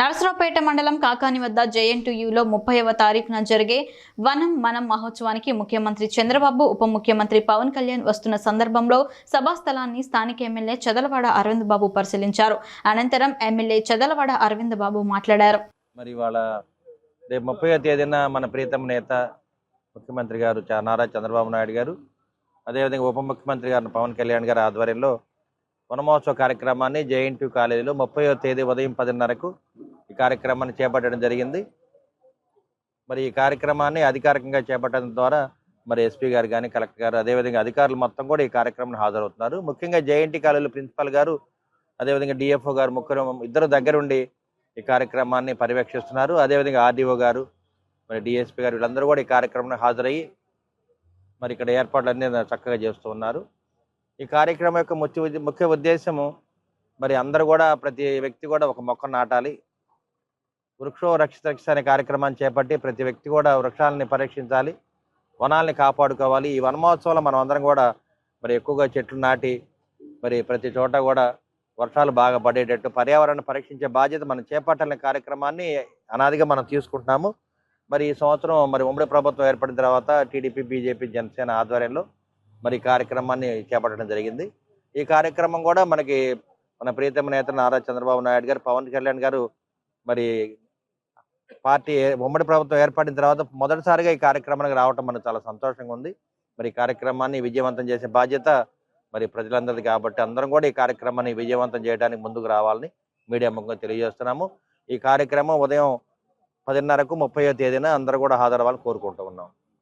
నరసరావుపేట మండలం కాకాని వద్ద జేఎన్టీయూలో ముప్పైవ తారీఖున జరిగే వనం మనం మహోత్సవానికి ముఖ్యమంత్రి చంద్రబాబు ఉప ముఖ్యమంత్రి పవన్ కళ్యాణ్ వస్తున్న సందర్భంలో సభా స్థలాన్ని స్థానిక ఎమ్మెల్యే చదలవాడ అరవింద్ బాబు పరిశీలించారు. అనంతరం ఎమ్మెల్యే చదలవాడ అరవింద్ బాబు మాట్లాడారు. మరి ఇవాళ రేపు ముప్పై తేదీన మన ప్రీతమ నేత ముఖ్యమంత్రి గారు నారా చంద్రబాబు నాయుడు గారు అదేవిధంగా ఉప ముఖ్యమంత్రి గారు పవన్ కళ్యాణ్ గారి ఆధ్వర్యంలో వనమహోత్సవ కార్యక్రమాన్ని జేఎన్టీ కాలేజీలో ముప్పయో తేదీ ఉదయం పదిన్నరకు ఈ కార్యక్రమాన్ని చేపట్టడం జరిగింది. మరి ఈ కార్యక్రమాన్ని అధికారికంగా చేపట్టడం ద్వారా మరి ఎస్పీ గారు కానీ కలెక్టర్ గారు అదేవిధంగా అధికారులు మొత్తం కూడా ఈ కార్యక్రమానికి హాజరవుతున్నారు. ముఖ్యంగా జేఎన్టీ కాలేజీలో ప్రిన్సిపల్ గారు అదేవిధంగా డిఎఫ్ఓ గారు ముగ్గురు ఇద్దరు దగ్గరుండి ఈ కార్యక్రమాన్ని పర్యవేక్షిస్తున్నారు. అదేవిధంగా ఆర్డీఓ గారు మరి డిఎస్పీ గారు వీళ్ళందరూ కూడా ఈ కార్యక్రమానికి హాజరయ్యి మరి ఇక్కడ ఏర్పాట్లన్నీ చక్కగా చేస్తూ ఉన్నారు. ఈ కార్యక్రమం యొక్క ముఖ్య ముఖ్య ఉద్దేశము మరి అందరూ కూడా ప్రతి వ్యక్తి కూడా ఒక మొక్క నాటాలి. వృక్షో రక్షిత రక్ష అనే కార్యక్రమాన్ని చేపట్టి ప్రతి వ్యక్తి కూడా వృక్షాలని పరీక్షించాలి వనాల్ని కాపాడుకోవాలి. ఈ వనమహోత్సవంలో మనం అందరం కూడా మరి ఎక్కువగా చెట్లు నాటి మరి ప్రతి చోట కూడా వర్షాలు బాగా పడేటట్టు పర్యావరణాన్ని పరీక్షించే బాధ్యత మనం చేపట్టాలనే కార్యక్రమాన్ని అనాదిగా మనం తీసుకుంటున్నాము. మరి ఈ సంవత్సరం మరి ఉమ్మడి ప్రభుత్వం ఏర్పడిన తర్వాత టీడీపీ బీజేపీ జనసేన ఆధ్వర్యంలో మరి ఈ కార్యక్రమాన్ని చేపట్టడం జరిగింది. ఈ కార్యక్రమం కూడా మనకి మన ప్రీతమ నేత నారా చంద్రబాబు నాయుడు గారు పవన్ కళ్యాణ్ గారు మరి పార్టీ ఉమ్మడి ప్రభుత్వం ఏర్పడిన తర్వాత మొదటిసారిగా ఈ కార్యక్రమానికి రావటం మనకు చాలా సంతోషంగా ఉంది. మరి ఈ కార్యక్రమాన్ని విజయవంతం చేసే బాధ్యత మరి ప్రజలందరిది కాబట్టి అందరం కూడా ఈ కార్యక్రమాన్ని విజయవంతం చేయడానికి ముందుకు రావాలని మీడియా ముఖంగా తెలియజేస్తున్నాము. ఈ కార్యక్రమం ఉదయం పదిన్నరకు ముప్పై తేదీన అందరూ కూడా హాజరవ్వాలని కోరుకుంటూ ఉన్నాం.